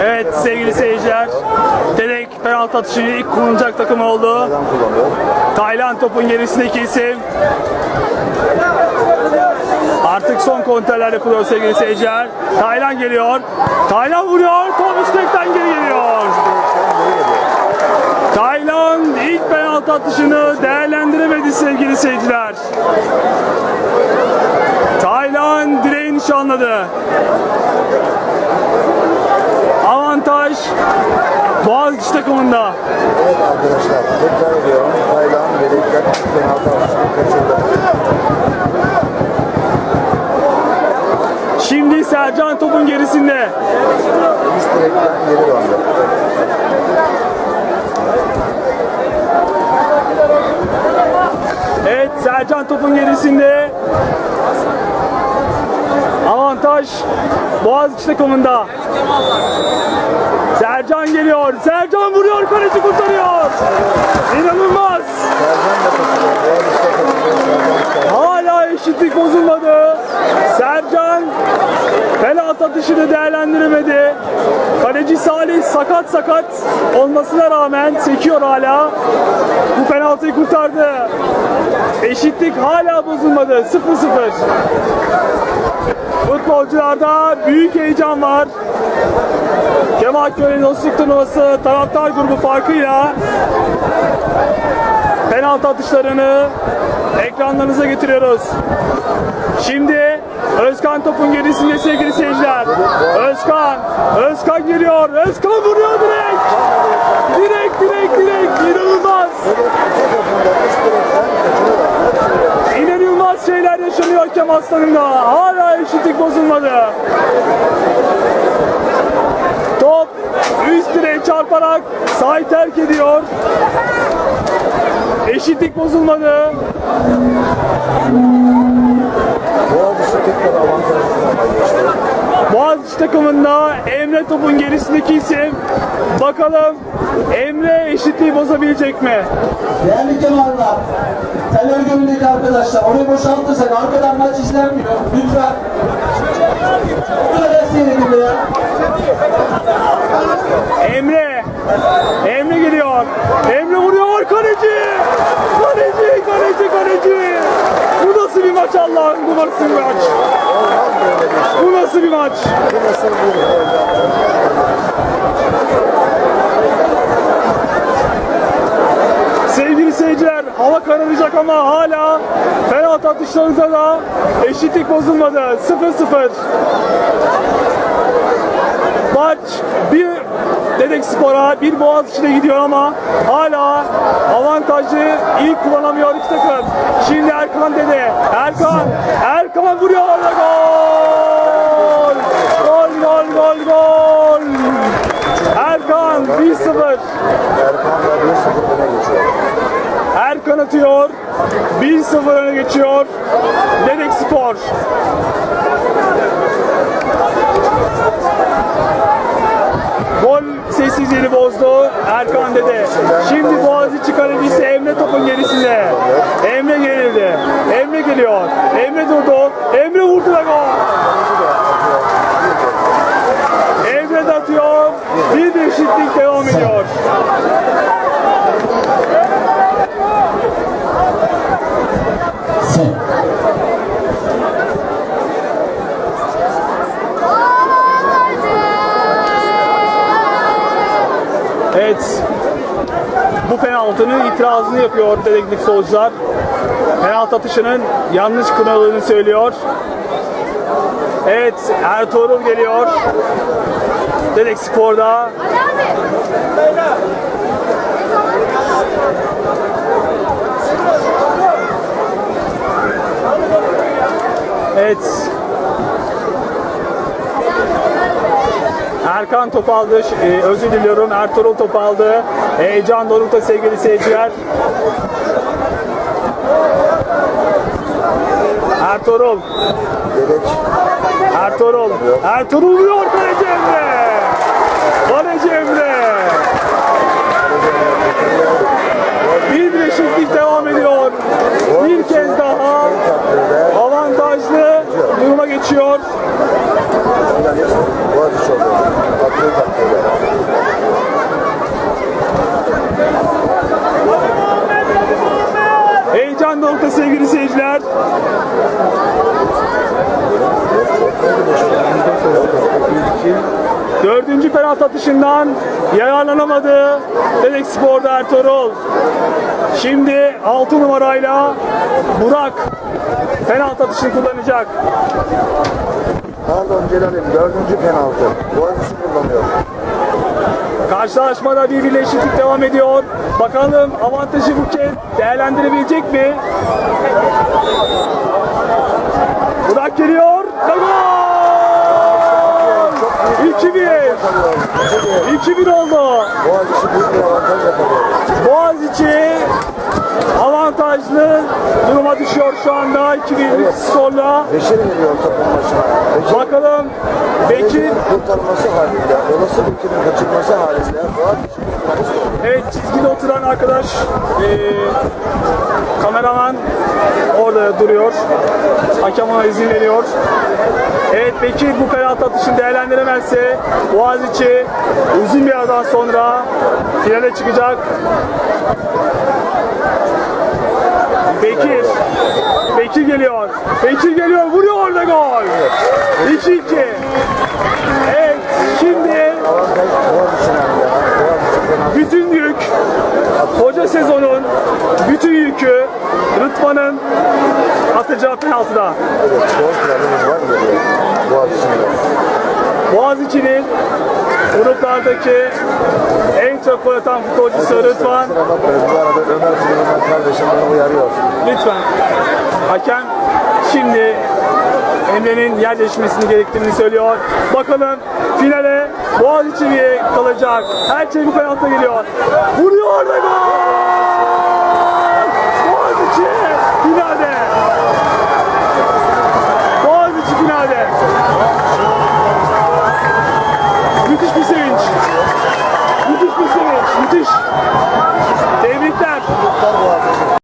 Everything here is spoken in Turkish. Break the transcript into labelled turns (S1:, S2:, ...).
S1: Evet sevgili seyirciler. Dedek penaltı atışı ilk kullanacak takım oldu. Tayland topun gerisindeki isim. Artık son kontroller yapılıyor sevgili seyirciler. Tayland geliyor. Tayland vuruyor. Top üstlekten geri geliyor. Tayland ilk penaltı atışını değerlendiremedi sevgili seyirciler. Tayland nişanladı. Avantaj Boğaziçi takımında.
S2: Evet arkadaşlar tekrar ediyorum. Taylan yedekten ilk penaltı atışını kaçırdı.
S1: Şimdi Sercan topun gerisinde.
S2: Üst direkten geri döndü.
S1: Evet Sercan topun gerisinde. Avantaj Boğaziçi takımında. Sercan geliyor. Sercan vuruyor. Kaleci kurtarıyor. İnanılmaz. Hala eşitlik bozulmadı. Sercan penaltı atışını değerlendiremedi. Kaleci Salih sakat sakat olmasına rağmen sekiyor hala. Bu penaltıyı kurtardı. Eşitlik hala bozulmadı. 0-0. Futbolcularda büyük heyecan var. Kemal Köy Dostluk Turnuvası taraftar grubu farkıyla penaltı atışlarını ekranlarınıza getiriyoruz. Şimdi Özkan topun gerisinde sevgili seyirciler. Özkan, Özkan geliyor. Özkan vuruyor direkt. Direkt, direkt, direkt. İnanılmaz.
S2: üst direkten kaçırıyor.
S1: İnanılmaz şeyler yaşanıyor Kem Aslanı'nda. Hala eşitlik bozulmadı. Top üst direğe çarparak sahayı terk ediyor. Eşitlik bozulmadı.
S2: Boğaziçi tekrar avantajlı.
S1: Boğaziçi takımında Emre topun gerisindeki isim. Bakalım Emre eşitliği bozabilecek mi?
S3: Değerli Kemal'lar, tel örgümündeki arkadaşlar, orayı boşaltırsak arkadan maç izlenmiyor. Lütfen. Seyredin ya.
S1: Emre. Emre geliyor. Emre vuruyor. Kaleci. Kaleci, kaleci, kaleci. Bu nasıl bir maç Allah'ım? Bu nasıl bir maç?
S2: Olmaz böyle bir şey.
S1: Nasıl bir maç? Sevgili seyirciler hava kararacak ama hala penaltı atışlarında da eşitlik bozulmadı. 0-0. Maç bir Dedek Spor'a bir Boğaziçi'ne gidiyor ama hala avantajı iyi kullanamıyor iki takım. Şimdi Erkan Dede. Erkan. Erkan vuruyor ve gol. Gol gol gol gol. Erkan 1-0.
S2: Erkan da 1-0 öne geçiyor.
S1: Erkan atıyor. 1-0 öne geçiyor. Dedek Spor. Gol sessizliğini bozdu Erkan Dede. Şimdi Boğaziçi kalecisi Emre topun gerisinde. Emre gerildi. Emre geliyor. Emre durdu. Emre vurdu ve gol. Emre de atıyor. Bir bir eşitlik devam ediyor.
S3: Sen.
S1: Evet. Bu penaltının itirazını yapıyor dedektif futbolcular. Penaltı atışının yanlış kınaladığını söylüyor. Evet, Ertuğrul geliyor. Dedek Spor'da. Evet. Erkan top aldı. Ş- e, özür diliyorum. Ertuğrul top aldı. Heyecan dorukta sevgili seyirciler. Ertuğrul. Ertuğrul. Ertuğrul vuruyor kaleci Emre. Kaleci Emre. Bir bir eşitlik devam ediyor. Bir kez daha
S2: takdirde
S1: avantaj geçiyor.
S2: Yani Boğaziçi oldu. Atlayı taktıyla.
S1: Heyecan nokta sevgili seyirciler. Dördüncü penaltı atışından yararlanamadı Dedek Spor'da Ertuğrul. Şimdi 6 numarayla Burak penaltı atışını kullanacak.
S2: Pardon Celal'im dördüncü penaltı. Boğaziçi kullanıyor.
S1: Karşılaşmada bir birleşiklik devam ediyor. Bakalım avantajı bu kez değerlendirebilecek mi? Burak geliyor. Gol! 2-1. 2-1 oldu.
S2: Boğaziçi büyük bir avantaj yakalıyor.
S1: Boğaziçi avantajlı duruma düşüyor şu anda 2-1'lik skorla.
S2: Beşir geliyor topun başına. Beşir
S1: Bakalım Bekir
S2: kurtarması halinde, olası Bekir'in kaçırması halinde Boğaziçi kurtarması olur.
S1: Evet çizgide oturan arkadaş eee, kameraman orada duruyor. Hakem ona izin veriyor. Evet Bekir bu penaltı atışını değerlendiremezse Boğaziçi uzun bir aradan sonra finale çıkacak. Bekir. Bekir geliyor. Bekir geliyor. Vuruyor da gol. 2-2. Evet şimdi bütün yük koca sezonun bütün yükü Rıdvan'ın atacağı penaltıda.
S2: Evet, gol kralımız var geliyor. Boğaziçi'nin.
S1: Gruplardaki en çok gol atan futbolcusu Rıdvan.
S2: Bu arada Ömer Süleyman kardeşim beni uyarıyor.
S1: Lütfen. Hakem şimdi Emre'nin yer değişmesini gerektiğini söylüyor. Bakalım finale Boğaziçi mi kalacak? Her şey bu penaltıda geliyor. Vuruyor da gol!